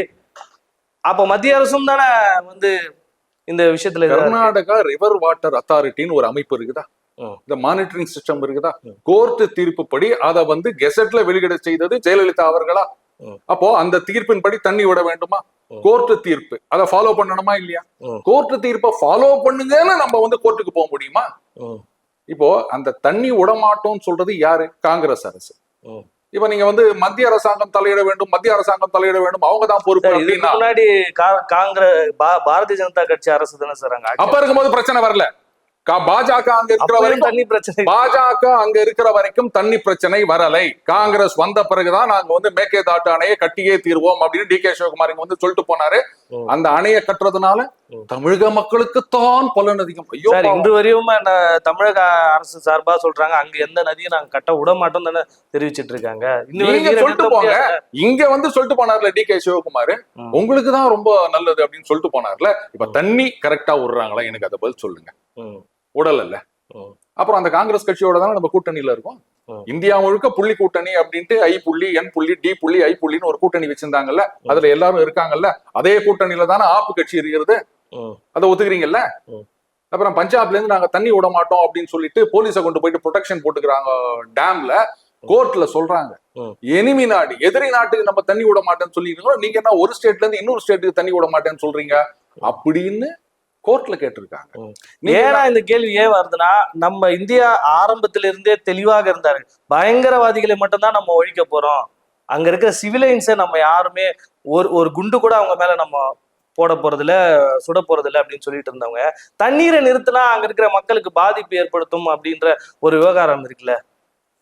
அப்ப மத்திய அரசும் தானே வந்து இந்த விஷயத்துல. கர்நாடகா ரிவர் வாட்டர் அத்தாரிட்டின்னு ஒரு அமைப்பு இருக்குதா. இந்த மானிட்டரிங் சிஸ்டம் இருக்குதா. கோர்ட் தீர்ப்புப்படி அதை வந்து கெசட்ல வெளியிட செய்தது ஜெயலலிதா அவர்களா. அப்போ அந்த தீர்ப்பின்படி தண்ணி விட வேண்டுமா. கோர்ட் தீர்ப்பு அதை ஃபாலோ பண்ணணுமா இல்லையா. கோர்ட் தீர்ப்பை ஃபாலோ பண்ணுங்கன்னு நம்ம வந்து கோர்ட்டுக்கு போக முடியுமா இப்போ அந்த தண்ணி விட மாட்டோம்னு சொல்றது யாரு காங்கிரஸ் அரசு. இப்ப நீங்க வந்து மத்திய அரசாங்கம் தலையிட வேண்டும் மத்திய அரசாங்கம் தலையிட வேண்டும் அவங்க தான் பொறுப்பு முன்னாடி காங்கிரஸ் பா- பாரதிய ஜனதா கட்சி அரசு தானே சார். அப்ப இருக்கும்போது பிரச்சனை வரல பாஜக அங்க இருக்கிற வரைக்கும் தண்ணி பிரச்சனை. பாஜக அங்க இருக்கிற வரைக்கும் தண்ணி பிரச்சனை வரலை. காங்கிரஸ் வந்த பிறகுதான் நாங்க வந்து மேகேதாட்டு அணையை கட்டியே தீர்வோம் அப்படின்னு டி கே சிவகுமார் இங்க வந்து சொல்லிட்டு போனாரு. அந்த அணையை கட்டுறதுனால. தமிழக மக்களுக்கு தான் பலன் அதிகம். ஐயோ. இன்று வரையும் தமிழக அரசு சார்பா சொல்றாங்க. அங்க எந்த நதியும் நாங்க கட்ட விட மாட்டோம் தானே தெரிவிச்சிட்டு இருக்காங்க. நீங்க சொல்லிட்டு போங்க. இங்க வந்து சொல்லிட்டு போனார்ல டி கே சிவகுமார். உங்களுக்கு தான் ரொம்ப நல்லது அப்படின்னு சொல்லிட்டு போனார்ல. இப்ப தண்ணி கரெக்டா விடுறாங்களா? எனக்கு அதை பதில் சொல்லுங்க. உடல் ம். அப்புறம் அந்த காங்கிரஸ் கட்சியோட தானே நம்ம கூட்டணியில இருக்கோம். இந்தியா முழுக்க புள்ளி கூட்டணி அப்படின்ட்டு ஐ புள்ளி என் புள்ளி டி புள்ளி ஐ புள்ளின்னு ஒரு கூட்டணி வச்சிருந்தாங்கல்ல. அதுல எல்லாரும் இருக்காங்கல்ல. அதே கூட்டணியில தானே ஆப்பு கட்சி இருக்கிறது. அதை ஒத்துக்கிறீங்கல்ல. அப்புறம் பஞ்சாப்ல இருந்து நாங்க தண்ணி விட மாட்டோம் அப்படின்னு சொல்லிட்டு போலீஸை கொண்டு போயிட்டு ப்ரொடெக்ஷன் போட்டுக்கிறாங்க டேம்ல கோர்ட்ல சொல்றாங்க. எனிமி நாடு எதிரி நாட்டுக்கு நம்ம தண்ணி விட மாட்டேன்னு சொல்லிருக்கோம் நீங்க என்ன ஒரு ஸ்டேட்ல இருந்து இன்னொரு ஸ்டேட்டுக்கு தண்ணி விட மாட்டேன்னு சொல்றீங்க? அப்படின்னு கோர்ட்ல கேட்டிருக்காங்க. ஏன்னா இந்த கேள்வி ஏன் வருதுன்னா நம்ம இந்தியா ஆரம்பத்துல இருந்தே தெளிவாக இருந்தாரு. பயங்கரவாதிகளை மட்டும்தான் நம்ம ஒழிக்க போறோம். அங்க இருக்கிற சிவிலைன்ஸை நம்ம யாருமே ஒரு ஒரு குண்டு கூட அவங்க மேல நம்ம போட போறதில்ல சுட போறதில்ல அப்படின்னு சொல்லிட்டு இருந்தவங்க. தண்ணீரை நிறுத்தினா அங்க இருக்கிற மக்களுக்கு பாதிப்பு ஏற்படுத்தும் அப்படின்ற ஒரு விவகாரம் இருக்குல்ல.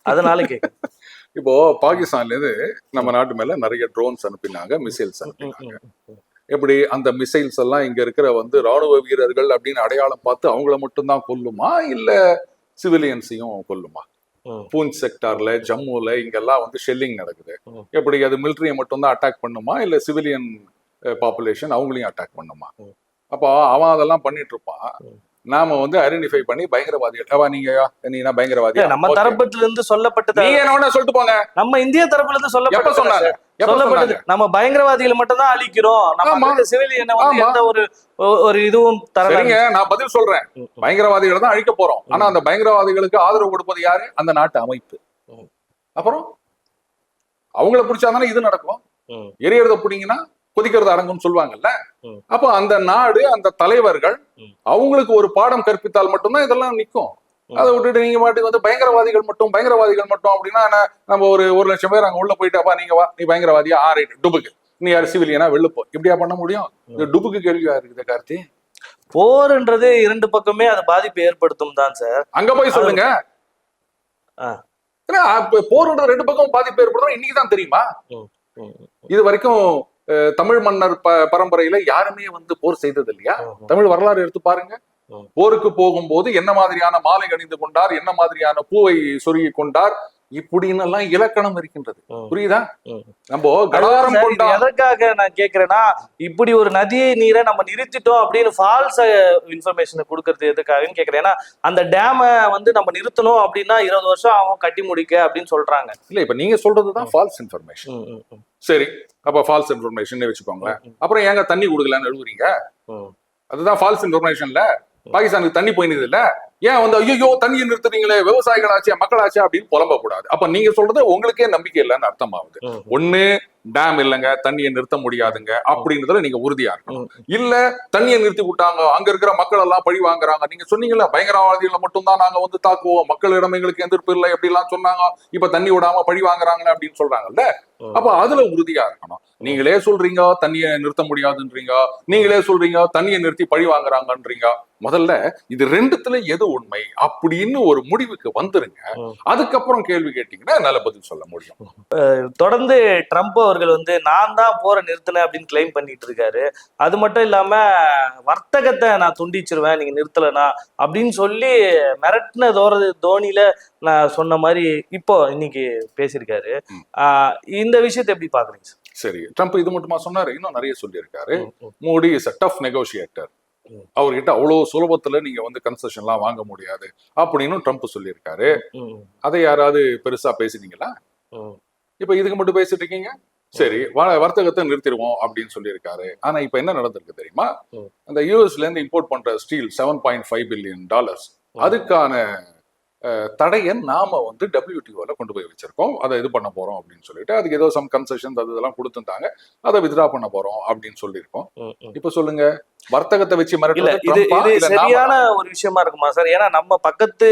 அதனால கேட்க இப்போ பாகிஸ்தான்ல இருந்து நம்ம நாட்டு மேல நிறைய ட்ரோன்ஸ் அனுப்பினாங்க மிசைல்ஸ் அனுப்பினாங்க. எப்படி அந்த மிசைல்ஸ் எல்லாம் இங்க இருக்கிற வந்து ராணுவ வீரர்கள் அப்படின்னு அடையாளம் பார்த்து அவங்கள மட்டும்தான் கொல்லுமா இல்ல சிவிலியன்ஸையும் கொல்லுமா. பூஞ்ச் செக்டார்ல ஜம்முல இங்கெல்லாம் வந்து ஷெல்லிங் நடக்குது. எப்படி அது மிலிட்டரியை மட்டும்தான் அட்டாக் பண்ணுமா இல்ல சிவிலியன் பாப்புலேஷன் அவங்களையும் அட்டாக் பண்ணுமா. அப்போ அவன் அதெல்லாம் பண்ணிட்டு இருப்பான். நாம வந்து ஐடென்டிஃபை பண்ணி பயங்கரவாதிகள் அவா நீங்க நீங்க பயங்கரவாதி? நம்ம தரப்புல இருந்து சொல்லப்பட்டது நீங்க என்ன சொல்லிட்டு போங்க. நம்ம இந்திய தரப்புல இருந்து எப்ப சொல்லப்பட்டது சொன்னாங்க? சொல்லப்பட்டது. நம்ம பயங்கரவாதிகளை மட்டும் தான் அழிக்கிறோம். நம்ம சிவிலியனை வந்து. எந்த ஒரு ஒரு இதுவும் தரல. சரிங்க நான் பதில் சொல்றேன். பயங்கரவாதிகளை தான் அழிக்க போறோம். ஆனா அந்த பயங்கரவாதிகளுக்கு ஆதரவு கொடுப்பது யாரு? அந்த நாட்டு அமைப்பு. அப்புறம்? அவங்கள பிடிச்சாதானே இது நடக்கும். எரியறத பிடிங்கன்னா கொதிக்கிறது அடங்கும்னு சொல்லுவாங்கல்ல. அப்போ அந்த நாடு அந்த தலைவர்கள். அவங்களுக்கு ஒரு பாடம் கற்பித்தால் மட்டும்தான் இதெல்லாம் நிக்கும். அதை விட்டுட்டு நீங்க மாட்டுக்கு வந்து பயங்கரவாதிகள் மட்டும் பயங்கரவாதிகள் மட்டும் அப்படின்னா என்ன, நம்ம ஒரு ஒரு லட்சம் பேர் அங்க உள்ள போயிட்டு அப்பா நீங்க வா நீ பயங்கரவாதியா? ஆ ரைட் டுபுக்கு. நீ யார்? சிவிலியனா? வெள்ளுப்போ இப்படியா பண்ண முடியும்? இந்த டுபுக்கு கேள்வியா இருக்குது கார்த்தி. போர்ன்றது இரண்டு பக்கமே அது பாதிப்பு ஏற்படுத்தும் தான் சார். அங்க போய் சொல்லுங்க. போர்ன்றது ரெண்டு பக்கம் பாதிப்பு ஏற்படுறோம் இன்னைக்கு தான் தெரியுமா இது வரைக்கும் தமிழ் மன்னர் ப- பரம்பரையில யாருமே வந்து போர் செய்தது இல்லையா. தமிழ் வரலாறு எடுத்து பாருங்க. போருக்கு போகும்போது என்ன மாதிரியான மாலை அணிந்து கொண்டார் என்ன மாதிரியான பூவை சொருகி கொண்டார் இப்படின்னு எல்லாம் இலக்கணம் இருக்கின்றது. புரியுதா. நம்ம கடாரம் எதற்காக நான் கேக்குறேன்னா இப்படி ஒரு நதி நீரை நம்ம நிறுத்திட்டோம் அப்படின்னு ஃபால்ஸ் இன்ஃபர்மேஷன் கொடுக்கறது எதுக்காகன்னு கேக்குறேன். ஏன்னா அந்த டேமை வந்து நம்ம நிறுத்தணும் அப்படின்னா இருபது வருஷம் ஆகும் கட்டி முடிக்க அப்படின்னு சொல்றாங்க. இல்ல இப்ப நீங்க சொல்றதுதான் ஃபால்ஸ் இன்ஃபர்மேஷன் சரி அப்ப ஃபால்ஸ் இன்ஃபர்மேஷன் வச்சுக்கோங்களேன். அப்புறம் ஏங்க தண்ணி கொடுக்கலன்னு எழுதுறீங்க. அதுதான் ஃபால்ஸ் இன்ஃபர்மேஷன்ல பாகிஸ்தானுக்கு தண்ணி போயினது இல்ல? ஏன் வந்து ஐயோ தண்ணியை நிறுத்துறீங்களே விவசாயிகளாச்சே மக்களாச்சே அப்படின்னு புலம்ப கூடாது அப்ப நீங்க சொல்றது உங்களுக்கே நம்பிக்கை இல்லைன்னு அர்த்தம் ஆகுது ம். ஒண்ணு டேம் இல்லைங்க தண்ணியை நிறுத்த முடியாதுங்க அப்படின்றதுல நீங்க உறுதியா இருக்கணும். இல்ல தண்ணியை நிறுத்தி விட்டாங்க அங்க இருக்கிற மக்கள் எல்லாம் பழி வாங்குறாங்க. நீங்க சொன்னீங்கல்ல பயங்கரவாதிகளை மட்டும்தான் நாங்க வந்து தாக்குவோம். மக்களிடம் எங்களுக்கு எதிர்ப்பு இல்லை எப்படி எல்லாம் சொன்னாங்க. இப்ப தண்ணி விடாம பழி வாங்குறாங்களே அப்படின்னு சொல்றாங்கல்ல. அப்ப அதுல உறுதியா இருக்கணும். நீங்களே சொல்றீங்க தண்ணியை நிறுத்த முடியாதுன்றீங்க. நீங்களே சொல்றீங்க தண்ணியை நிறுத்தி பழி வாங்குறாங்கன்றீங்க. முதல்ல இது ரெண்டுத்துல எது உண்மை அப்படின்னு ஒரு முடிவுக்கு வந்துருங்க. அதுக்கப்புறம் கேள்வி கேட்டீங்கன்னா என்னால பதில் சொல்ல முடியும். தொடர்ந்து ட்ரம்ப் அவர்கள் வந்து நான் தான் போரை நிறுத்தினேன் அப்படின்னு கிளைம் பண்ணிட்டு இருக்காரு. அது மட்டும் இல்லாம வர்த்தகத்தை நான் துண்டிச்சிருவேன் நீங்க நிறுத்தலைனா அப்படின்னு சொல்லி மிரட்டின தோற தோனியில நான் சொன்ன மாதிரி இப்போ இன்னைக்கு பேசியிருக்காரு. இந்த விஷயத்தை எப்படி பாக்குறீங்க சார்? சரி ட்ரம்ப் இது மட்டுமா சொன்னாரு? இன்னும் நிறைய சொல்லியிருக்காரு. Modi is a tough negotiator. அவர்கிட்ட அவ்வளவு சுலபத்துல நீங்க வந்து கன்செஷன்லாம் வாங்க முடியாது அப்படின்னு ட்ரம்ப் சொல்லியிருக்காரு. அதை யாராவது பெருசா பேசுனீங்களா? இப்ப இதுக்கு மட்டும் பேசிட்டு இருக்கீங்க? சரி வர்த்தகத்தை நிறுத்திடுவோம் அப்படின்னு சொல்லியிருக்காரு ஆனா இப்ப என்ன நடந்திருக்கு தெரியுமா. அந்த யூஎஸ்ல இருந்து இம்போர்ட் பண்ற steel seven point five billion dollars. அதுக்கான தடையை நாம வந்து டபிள்யூடிஓல கொண்டு போய் வச்சிருக்கோம். அதை இது பண்ண போறோம் அப்படின்னு சொல்லிட்டு அதுக்கு ஏதோ சம் கன்செஷன் அது இதெல்லாம் கொடுத்துருந்தாங்க அதை வித்ரா பண்ண போறோம் அப்படின்னு சொல்லியிருக்கோம். இப்ப சொல்லுங்க. வர்த்தகத்தை வச்சு மிரட்டுறது இது? இது சரியான ஒரு விஷயமா இருக்குமா சார்? ஏன்னா நம்ம பக்கத்து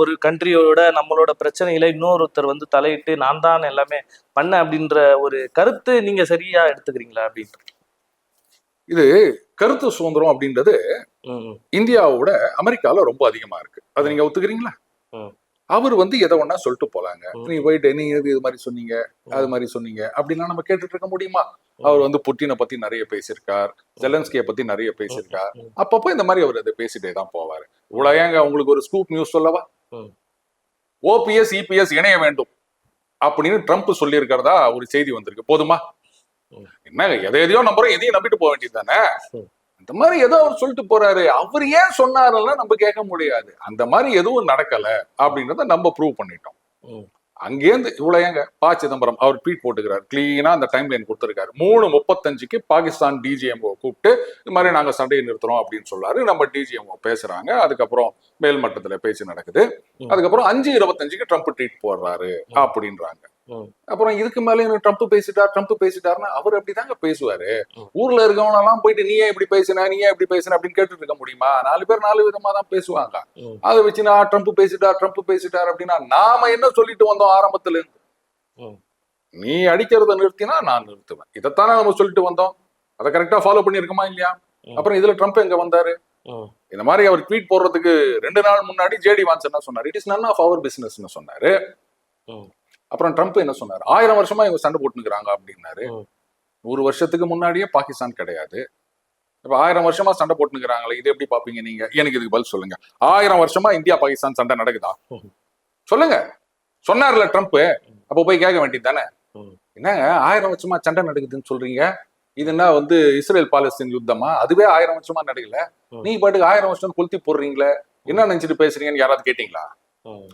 ஒரு கண்ட்ரியோட நம்மளோட பிரச்சனையில இன்னொருத்தர் வந்து தலையிட்டு நான் தான் எல்லாமே பண்ண அப்படின்ற ஒரு கருத்து நீங்க சரியா எடுத்துக்கிறீங்களா அப்படின்ட்டு? இது கருத்து சுதந்திரம் அப்படின்றது இந்தியாவோட அமெரிக்கால ரொம்ப அதிகமா இருக்கு. அதை நீங்க ஒத்துக்கிறீங்களா. அவர் வந்து எதை ஒண்ணா சொல்லிட்டு போலாங்க. நீங்க போயிட்டு நீங்க இது மாதிரி சொன்னீங்க? அது மாதிரி சொன்னீங்க? அப்படின்னா நம்ம கேட்டுட்டு இருக்க முடியுமா? அவர் வந்து புட்டினை பத்தி நிறைய பேசியிருக்கார். ஜெலன்ஸ்கியை பத்தி நிறைய பேசியிருக்கார். அப்பப்போ இந்த மாதிரி அவர் அதை பேசிட்டே தான் போவாரு. ஏங்க உங்களுக்கு ஒரு ஸ்கூப் நியூஸ் சொல்லவா. ஓபிஎஸ் இபிஎஸ் இணைய வேண்டும் அப்படின்னு ட்ரம்ப் சொல்லியிருக்கிறதா ஒரு செய்தி வந்திருக்கு. போதுமா. என்ன எதை எதையோ நம்புறோம் எதையும் நம்பிட்டு போக வேண்டியது தானே. இந்த மாதிரி ஏதோ அவர் சொல்லிட்டு போறாரு. அவர் ஏன் சொன்னாருன்னா நம்ம கேட்க முடியாது. அந்த மாதிரி எதுவும் நடக்கல அப்படின்றத நம்ம ப்ரூவ் பண்ணிட்டோம். அங்கேருந்து இவ்வளவு ஏங்க? ப சிதம்பரம் அவர் ட்வீட் போட்டுக்கிறார். கிளீனா அந்த டைம் லைன் கொடுத்துருக்காரு. மூணு முப்பத்தஞ்சுக்கு பாகிஸ்தான் டிஜிஎம்ஓ கூப்பிட்டு இது மாதிரி நாங்க சண்டையை நிறுத்துறோம் அப்படின்னு சொல்றாரு நம்ம டிஜிஎம்ஓ பேசுறாங்க. அதுக்கப்புறம் மேல் மட்டத்துல பேச்சு நடக்குது. அதுக்கப்புறம் அஞ்சு இருபத்தஞ்சுக்கு ட்ரம்ப் ட்வீட் போடுறாரு அப்படின்றாங்க. அப்புறம் இதுக்கு மேல ட்ரம்ப் பேசிட்டார் ட்ரம்ப் பேசிட்டாருன்னா அவர் அப்படிதாங்க பேசுவாரு. ஊர்ல இருக்கவங்க எல்லாம் போயிட்டு நீ ஏன் இப்படி பேசின நீ ஏன் இப்படி பேசின அப்படின்னு கேட்டுட்டு இருக்க முடியுமா? நாலு பேர் நாலு விதமா தான் பேசுவாங்க. அதை வச்சு நான் ட்ரம்ப் பேசிட்டார் ட்ரம்ப் பேசிட்டார் அப்படின்னா நாம என்ன சொல்லிட்டு வந்தோம் ஆரம்பத்துல இருந்து. நீ அடிக்கிறத நிறுத்தினா நான் நிறுத்துவேன். இதைத்தானே நம்ம சொல்லிட்டு வந்தோம். அதை கரெக்டா ஃபாலோ பண்ணியிருக்கோமா இல்லையா. அப்புறம் இதுல ட்ரம்ப் எங்க வந்தாரு? இந்த மாதிரி அவர் ட்வீட் போடுறதுக்கு ரெண்டு நாள் முன்னாடி ஜேடி வான்ஸ் என்ன சொன்னார்? It is none of our பிசினஸ்னு சொன்னாரு. அப்புறம் ட்ரம்ப் என்ன சொன்னாரு? ஆயிரம் வருஷமா இவங்க சண்டை போட்டுக்கிறாங்க அப்படின்னாரு. நூறு வருஷத்துக்கு முன்னாடியே பாகிஸ்தான் கிடையாது. இப்ப ஆயிரம் வருஷமா சண்டை போட்டுக்கிறாங்களே இது எப்படி பாப்பீங்க நீங்க? எனக்கு இதுக்கு பதில் சொல்லுங்க. ஆயிரம் வருஷமா இந்தியா பாகிஸ்தான் சண்டை நடக்குதா. சொல்லுங்க. சொன்னார்ல ட்ரம்ப். அப்ப போய் கேட்க வேண்டியது தானே. என்னங்க ஆயிரம் வருஷமா சண்டை நடக்குதுன்னு சொல்றீங்க? இது என்ன வந்து இஸ்ரேல் பாலஸ்தீன் யுத்தமா? அதுவே ஆயிரம் வருஷமா நடக்கல. நீ பாட்டுக்கு ஆயிரம் வருஷம் கொளுத்தி போடுறீங்களே? என்ன நினைச்சிட்டு பேசுறீங்கன்னு யாராவது கேட்டீங்களா? ம்.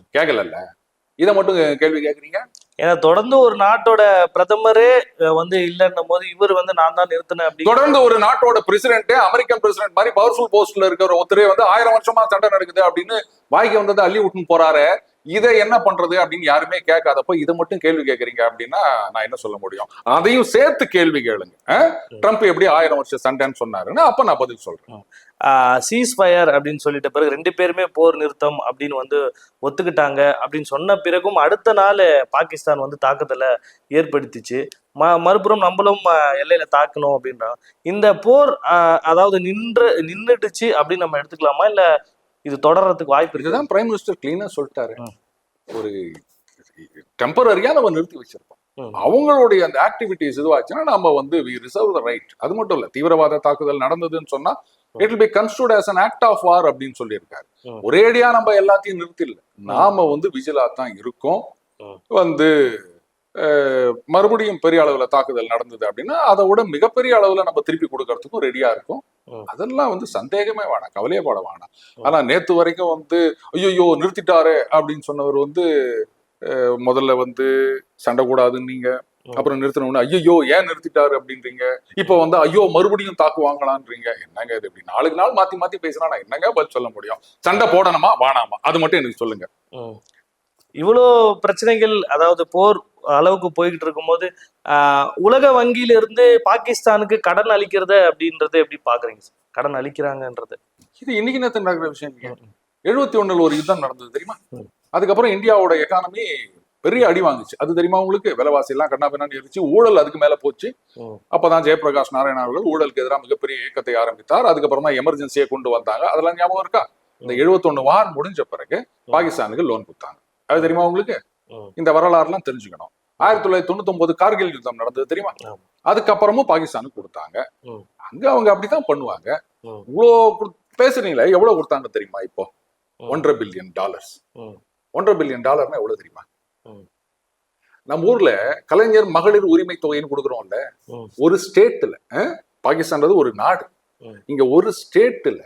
இதை மட்டும் கேள்வி கேக்குறீங்க? ஏன்னா தொடர்ந்து ஒரு நாட்டோட பிரதமரே வந்து இல்லைன்னும் போது இவர் வந்து நான் தான் நிறுத்தினேன் அப்படி தொடர்ந்து ஒரு நாட்டோட பிரசிடென்ட் அமெரிக்கன் பிரசிடென்ட் மாதிரி பவர்ஃபுல் போஸ்ட்ல இருக்கிற ஒருத்தரே வந்து ஆயிரம் வருஷமா சண்டை நடக்குது அப்படின்னு வாய்க்கு வந்ததை அள்ளி விட்டுன்னு போறாரு. இதை என்ன பண்றது அப்படின்னு யாருமே கேட்காதப்போ இதை மட்டும் கேள்வி கேட்கறீங்க அப்படின்னா நான் என்ன சொல்ல முடியும்? அதையும் சேர்த்து கேள்வி கேளுங்க? ட்ரம்ப் எப்படி ஆயிரம் வருஷம் சண்டைன்னு சொன்னாருன்னா அப்ப நான் பதில் சொல்றேன். சீஸ் ஃபயர் அப்படின்னு சொல்லிட்ட பிறகு ரெண்டு பேருமே போர் நிறுத்தம் அப்படின்னு வந்து ஒத்துக்கிட்டாங்க. அப்படின்னு சொன்ன பிறகும் அடுத்த நாள் பாகிஸ்தான் வந்து தாக்குதலை ஏற்படுத்திச்சு. ம மறுபுறம் நம்மளும் எல்லையில தாக்கணும் அப்படின்றாங்க. இந்த போர் அதாவது நின்று நின்றுடுச்சு அப்படின்னு நம்ம எடுத்துக்கலாமா? இல்ல இது தொடர்றதுக்கு வாய்ப்பு இருக்குது இதுதான் பிரைம் மினிஸ்டர் கிளீனா சொல்லிட்டாரு. ஒரு டெம்பரரியா நம்ம நிறுத்தி வச்சிருப்போம். அவங்களுடைய அந்த ஆக்டிவிட்டிஸ் இதுவாச்சுன்னா நம்ம வந்து வி ரிசர்வ் த ரைட் அது மட்டும் இல்ல தீவிரவாத தாக்குதல் நடந்ததுன்னு சொன்னா it be constitute as an act of war அப்படின்னு சொல்லியிருக்காரு. ஒரேடியா நம்ம எல்லாத்தையும் நிறுத்தில நாம வந்து விஜிலா தான் இருக்கோம். வந்து மறுபடியும் பெரிய அளவுல தாக்குதல் நடந்தது அப்படின்னா அதை விட மிகப்பெரிய அளவுல நம்ம திருப்பி கொடுக்கறதுக்கும் ரெடியா இருக்கும். அதெல்லாம் வந்து சந்தேகமே வேணாம் கவலையே பட வேணாம் ஆனா நேத்து வரைக்கும் வந்து ஐயோ நிறுத்திட்டாரு அப்படின்னு சொன்னவர் வந்து முதல்ல வந்து சண்டை கூடாதுன்னு நீங்க. அப்புறம் நிறுத்தினோன்னு ஐயோ ஏன் நிறுத்திட்டாரு? அப்படின்றீங்க. இப்ப வந்து ஐயோ மறுபடியும் தாக்கு வாங்கலான்றீங்க என்னங்க இது இப்படி நாளுக்கு நாள் மாத்தி மாத்தி பேசினா நான் என்னங்க பதில் சொல்ல முடியும்? சண்டை போடணுமா வானாமா அது மட்டும் எனக்கு சொல்லுங்க. இவ்வளோ பிரச்சனைகள் அதாவது போர் அளவுக்கு போய்கிட்டு இருக்கும்போது ஆஹ், உலக வங்கியில இருந்து பாகிஸ்தானுக்கு கடன் அளிக்கிறத அப்படின்றத எப்படி பாக்குறீங்க? சார் கடன் அளிக்கிறாங்கன்றது. இது இன்னைக்கு நேத்து நடக்கிற விஷயம். எழுபத்தி ஒண்ணுல ஒரு யுத்தம் நடந்தது தெரியுமா. அதுக்கப்புறம் இந்தியாவோட எக்கானமி பெரிய அடி வாங்குச்சு. அது தெரியுமா உங்களுக்கு? விலைவாசி எல்லாம் கண்ணா பின்னாடி இருந்துச்சு. ஊழல் அதுக்கு மேல போச்சு. அப்பதான் ஜெயபிரகாஷ் நாராயண அவர்கள் ஊழலுக்கு எதிராக மிகப்பெரிய இயக்கத்தை ஆரம்பித்தார். அதுக்கப்புறம் தான் எமர்ஜென்சியை கொண்டு வந்தாங்க. அதெல்லாம் ஞாபகம் இருக்கா? இந்த எழுபத்தொன்னு வார் முடிஞ்ச பிறகு பாகிஸ்தானுக்கு லோன் கொடுத்தாங்க. அது தெரியுமா உங்களுக்கு. இந்த வரலாறுலாம் தெரிஞ்சுக்கணும். ஆயிரத்தி தொள்ளாயிரத்தி தொண்ணூத்தி ஒன்பது கார்கில் யுத்தம் நடந்தது தெரியுமா. அதுக்கப்புறமும் பாகிஸ்தானுக்கு கொடுத்தாங்க. அங்க அவங்க அப்படித்தான் பண்ணுவாங்க. இவ்வளோ பேசுறீங்களே எவ்வளவு கொடுத்தாங்க தெரியுமா இப்போ. ஒன்றரை பில்லியன் டாலர்ஸ். ஒன்றரை பில்லியன் டாலர்னா எவ்வளவு தெரியுமா. நம்ம ஊர்ல கலைஞர் மகளிர் உரிமை தொகைன்னு கொடுக்குறோம்ல. ஒரு ஸ்டேட்ல பாகிஸ்தான்றது ஒரு நாடு. இங்க ஒரு ஸ்டேட்ல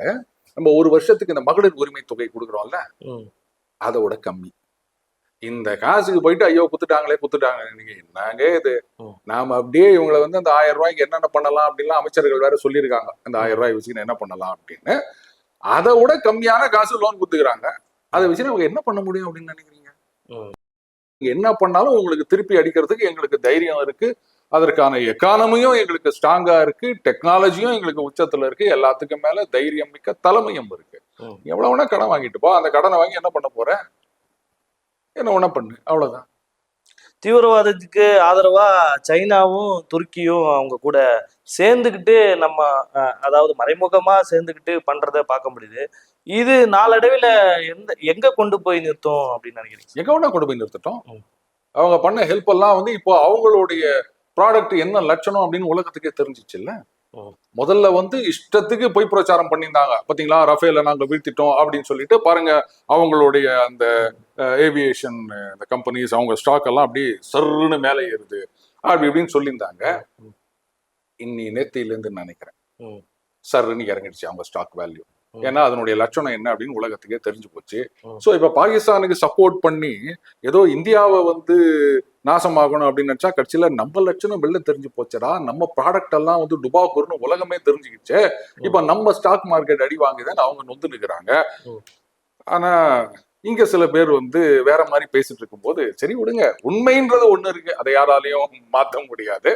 நம்ம ஒரு வருஷத்துக்கு இந்த மகளிர் உரிமை தொகை கொடுக்குறோம்ல. அதோட கம்மி. இந்த காசுக்கு போயிட்டு ஐயோ குத்துட்டாங்களே குத்துட்டாங்க நீங்க என்னங்க இது. நாம அப்படியே இவங்களை வந்து அந்த ஆயிரம் ரூபாய்க்கு என்னென்ன பண்ணலாம் அப்படின்லாம் அமைச்சர்கள் வேற சொல்லியிருக்காங்க. அந்த ஆயிரம் ரூபாய் வச்சுக்கின்னு என்ன பண்ணலாம் அப்படின்னு. அதை விட கம்மியான காசு லோன் குத்துக்கிறாங்க அதை வச்சு அவங்க என்ன பண்ண முடியும் அப்படின்னு நினைக்கிறீங்க? என்ன பண்ணாலும் உங்களுக்கு திருப்பி அடிக்கிறதுக்கு எங்களுக்கு தைரியம் இருக்கு. அதற்கான எக்கானமியும் எங்களுக்கு ஸ்ட்ராங்கா இருக்கு. டெக்னாலஜியும் எங்களுக்கு உச்சத்துல இருக்கு. எல்லாத்துக்கும் மேல தைரியம் மிக்க தலைமையும் இருக்கு. ம். எவ்வளவு வேணா கடன் வாங்கிட்டு போ. அந்த கடனை வாங்கி என்ன பண்ண போற? என்ன வேணா பண்ணு. அவ்வளவுதான். தீவிரவாதத்துக்கு ஆதரவா சைனாவும் துருக்கியும் அவங்க கூட சேர்ந்துக்கிட்டு நம்ம அதாவது மறைமுகமா சேர்ந்துக்கிட்டு பண்றத பார்க்க முடியுது. இது நாளடைவில் எந்த எங்க கொண்டு போய் நிறுத்தும் அப்படின்னு நினைக்கிறீங்க எங்க வேணா கொண்டு போய் நிறுத்தட்டும். அவங்க பண்ண ஹெல்ப் எல்லாம் வந்து இப்போ அவங்களுடைய ப்ராடக்ட் என்ன லட்சணம் அப்படின்னு உலகத்துக்கே தெரிஞ்சிச்சு இல்ல. முதல்ல வந்து இஷ்டத்துக்கு பொய் பிரச்சாரம் பண்ணியிருந்தாங்க பாத்தீங்களா ரஃபேல நாங்க வீழ்த்திட்டோம் அப்படின்னு சொல்லிட்டு பாருங்க அவங்களுடைய அந்த ஏவியேஷன் இந்த கம்பெனிஸ் அவங்க ஸ்டாக் எல்லாம் அப்படியே சர்ன்னு மேலே ஏறுது அப்படி இப்படின்னு சொல்லியிருந்தாங்க. இன்னி நேத்தில இருந்து நினைக்கிறேன். சர்ன்னு இறங்கிடுச்சு அவங்க ஸ்டாக் வேல்யூ. ஏன்னா அதனுடைய லட்சணம் என்ன அப்படின்னு உலகத்துக்கே தெரிஞ்சு போச்சு. சோ இப்ப பாகிஸ்தானுக்கு சப்போர்ட் பண்ணி ஏதோ இந்தியாவை வந்து நாசமாகணும் அப்படின்னு நினைச்சா கட்சியில நம்ம லட்சணம் வெளில தெரிஞ்சு போச்சடா. நம்ம ப்ராடக்ட் எல்லாம் வந்து டுபாக்கூர்னு உலகமே தெரிஞ்சுக்கிச்சு. இப்ப நம்ம ஸ்டாக் மார்க்கெட் அடி வாங்குதுன்னு அவங்க நொந்து நிக்கிறாங்க. ம். இங்க சில பேர் வந்து வேற மாதிரி பேசிட்டு இருக்கும்போது சரி விடுங்க உண்மைன்றது ஒண்ணு இருக்கு. அதை யாராலையும் மாத்த முடியாது.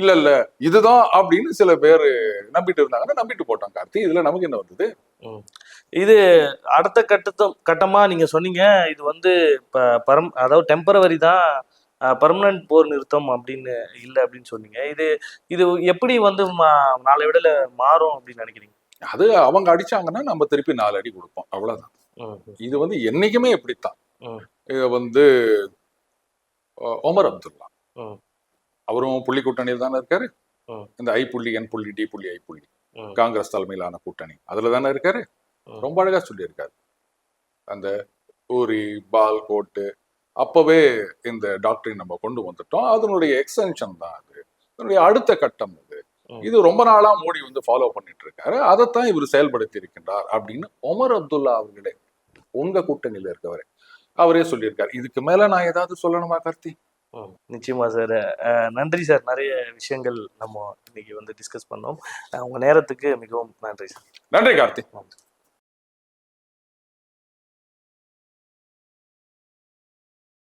இல்ல இல்ல இதுதான் அப்படின்னு சில பேர் நம்பிட்டு இருந்தாங்கன்னா நம்பிட்டு போட்டோம் கார்த்தி இதுல நமக்கு என்ன வந்தது? இது அடுத்த கட்டத்தும் கட்டமா நீங்க சொன்னீங்க. இது வந்து இப்ப பரம் அதாவது டெம்பரவரி தான் பர்மனன்ட் போர் நிறுத்தம் அப்படின்னு இல்லை அப்படின்னு சொன்னீங்க. இது இது எப்படி வந்து நாளை விடல மாறும் அப்படின்னு நினைக்கிறீங்க? அது அவங்க அடிச்சாங்கன்னா நம்ம திருப்பி நாலு அடி கொடுப்போம். அவ்வளவுதான். இது வந்து என்னைக்குமே இப்படித்தான். இது வந்து ஒமர் அப்துல்லா. அவரும் புள்ளி கூட்டணியில் தானே இருக்காரு. இந்த ஐ புள்ளி என் புள்ளி டி புள்ளி ஐ புள்ளி. காங்கிரஸ் தலைமையிலான கூட்டணி அதுல தானே இருக்காரு. ரொம்ப அழகா சொல்லியிருக்காரு அந்த ஊரி பால் கோட்டு அப்பவே இந்த டாக்டரின் நம்ம கொண்டு வந்துட்டோம் அதனுடைய எக்ஸ்டென்ஷன் தான் அது அதனுடைய அடுத்த கட்டம் இது ம். இது ரொம்ப நாளா மோடி வந்து ஃபாலோ பண்ணிட்டு இருக்காரு அதைத்தான் இவர் செயல்படுத்தி இருக்கின்றார் அப்படின்னு ஒமர் அப்துல்லா அவர்களே உங்க கூட்டணியில இருக்கவரே. அவரே சொல்லியிருக்காரு. இதுக்கு மேல நான் ஏதாவது சொல்லணுமா கார்த்தி? நிச்சயமா சார். நன்றி சார். நிறைய விஷயங்கள் நம்ம இன்னைக்கு வந்து டிஸ்கஸ் பண்ணோம். உங்க நேரத்துக்கு மிகவும் நன்றி சார். நன்றி கார்த்தி.